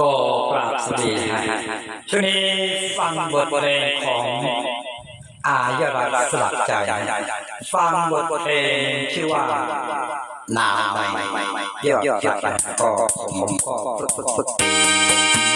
ก็กราบสวัสดีค่ะช่วงนี้ฟังบทเพลงของอายรักสลักใจ ฟังบทเพลงชื่อว่าหนาวใหม่เยอะๆก็ผมก็ฝึกๆ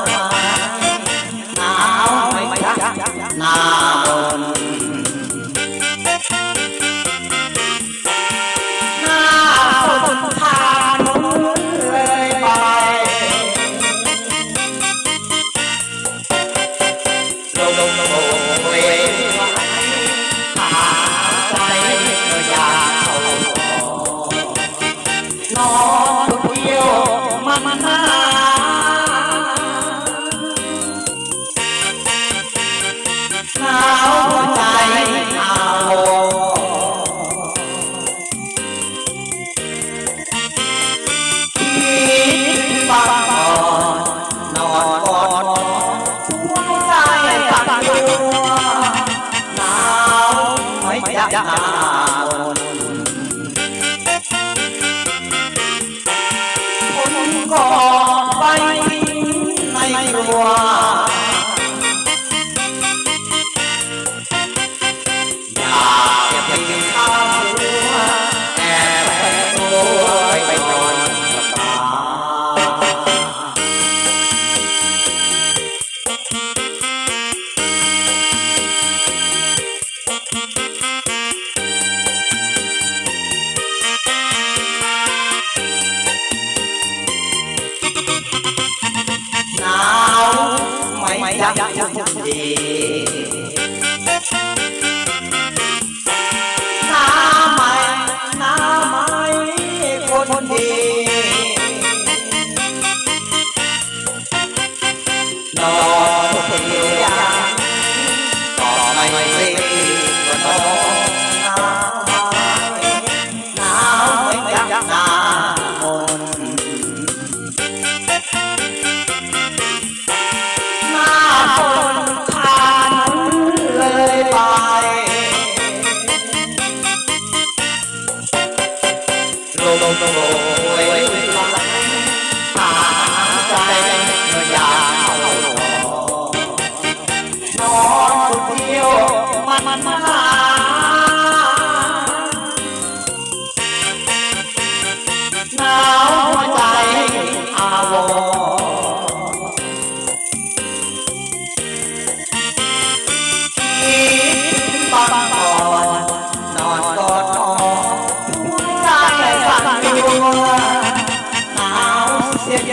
Oh. ก่อไฟในครัว อยดังดีน้าไม้น้าไม่คนดี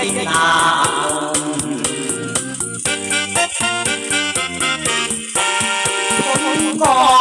ติลาผมก็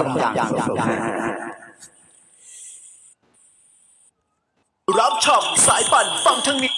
สอย่างรับชมสายปั่นฟังทั้งนี้